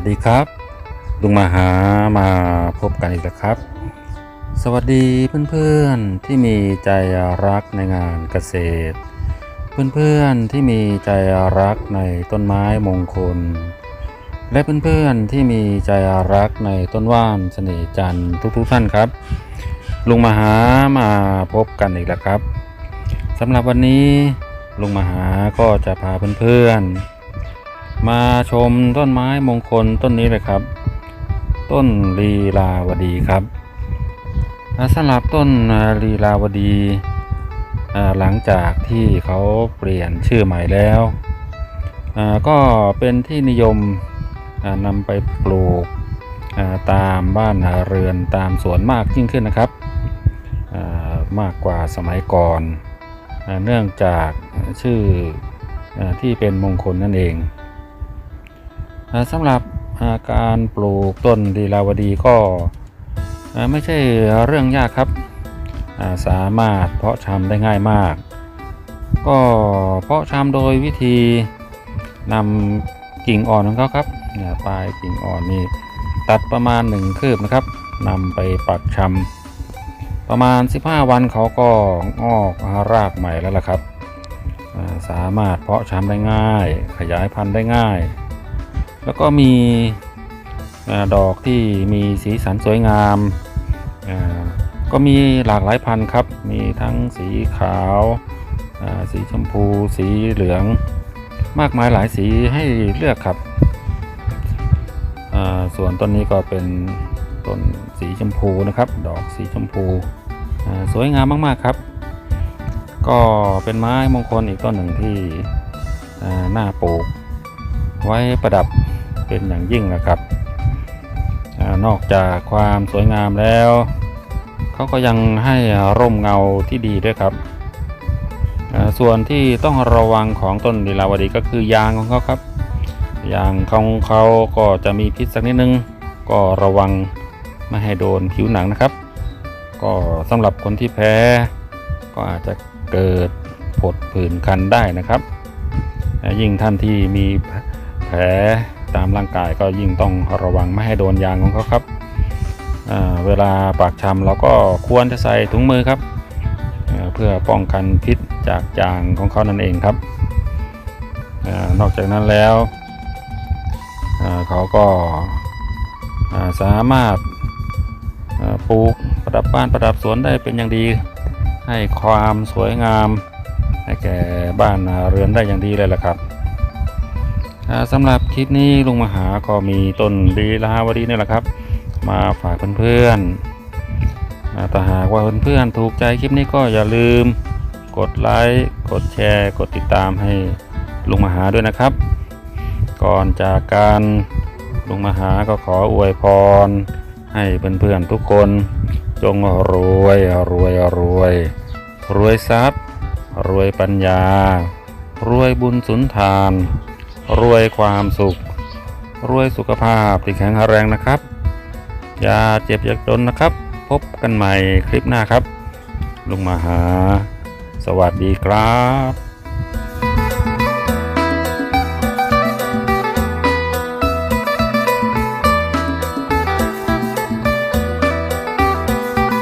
สดีครับลุงมาหามาพบกันอีกแล้วครับ สวัสดีเพื่อนๆที่มีใจรักในงานเกษตร เพื่อนๆที่มีใจรักในต้นไม้มงคล และเพื่อนๆที่มีใจรักในต้นว่านเสน่ห์จันทร์ทุกๆท่านครับลุงมาหามาพบกันอีกแล้วครับสำหรับวันนี้ลุงมาหาก็จะพาเพื่อนๆ มาชมต้นไม้มงคลต้นนี้เลยครับ ต้นลีลาวดีครับอาสำหรับต้นลีลาวดี หลังจากที่เขาเปลี่ยนชื่อใหม่แล้ว ก็เป็นที่นิยมนำไปปลูกตามบ้านเรือนตามสวนมากยิ่งขึ้นนะครับมากกว่าสมัยก่อน เนื่องจากชื่อที่เป็นมงคลนั่นเอง สำหรับการปลูกต้นดีลาวดีก็ไม่ใช่เรื่องยากครับ สามารถเพาะชำได้ง่ายมาก ก็เพาะชำโดยวิธีนำกิ่งอ่อนของเขาครับปลายกิ่งอ่อนนี่ตัดประมาณหนึ่งคืบนะครับนำไปปักชำประมาณ 15 วันเขาก็งอกรากใหม่แล้วล่ะครับ สามารถเพาะชำได้ง่าย ขยายพันธุ์ได้ง่าย แล้วก็มีดอกที่มีสีสันสวยงาม ก็มีหลากหลายพันธุ์ครับ มีทั้งสีขาว สีชมพู สีเหลือง มากมายหลายสีให้เลือกครับ ส่วนต้นนี้ก็เป็นต้นสีชมพูนะครับ ดอกสีชมพู สวยงามมากๆครับ ก็เป็นไม้มงคลอีกต้นหนึ่งที่น่าปลูก ไว้ประดับเป็นอย่างยิ่งนะครับอนอกจากความสวยงามแล้วเขาก็ยังให้ร่มเงาที่ดีด้วยครับ ส่วนที่ต้องระวังของต้นลีลาวดีก็คือยางของเขาครับ ยางของเขาก็จะมีพิษสักนิดนึง ก็ระวังไม่ให้โดนผิวหนังนะครับ ก็สำหรับคนที่แพ้ ก็อาจจะเกิดผดผื่นคันได้นะครับ ยิ่งท่านที่มี ลตามร่างกายก็ยิ่งต้องระวังไม่ให้โดนยางของเขาครับเวลาปากชำเราก็ควรจะใส่ถุงมือครับเเพื่อป้องกันพิษจากยางของเขานั่นเองครับอนอกจากนั้นแล้วเขาก็าสามารถปลูกประดับบ้านประดับสวนได้เป็นอย่างดี ให้ความสวยงามให้แก่บ้านเรือนได้อย่างดีเลยล่ะครับ สำหรับคลิปนี้ลุงมหาก็มีต้นดีลาวดีนี่แหละครับ มาฝากเพื่อนๆแต่หากว่าเพื่อนๆถูกใจคลิปนี้ก็อย่าลืมกดไลค์กดแชร์ กดติดตามให้ลุงมหาด้วยนะครับ ก่อนจากการลุงมหาก็ขออวยพร ให้เพื่อนๆทุกคน จงรวยรวยรวย รวยทรัพย์ รวยปัญญา รวยบุญสุนทาน รวยความสุข รวยสุขภาพที่แข็งแรงนะครับ อย่าเจ็บอย่าจนนะครับ พบกันใหม่คลิปหน้าครับ ลุงมาหา สวัสดีครับ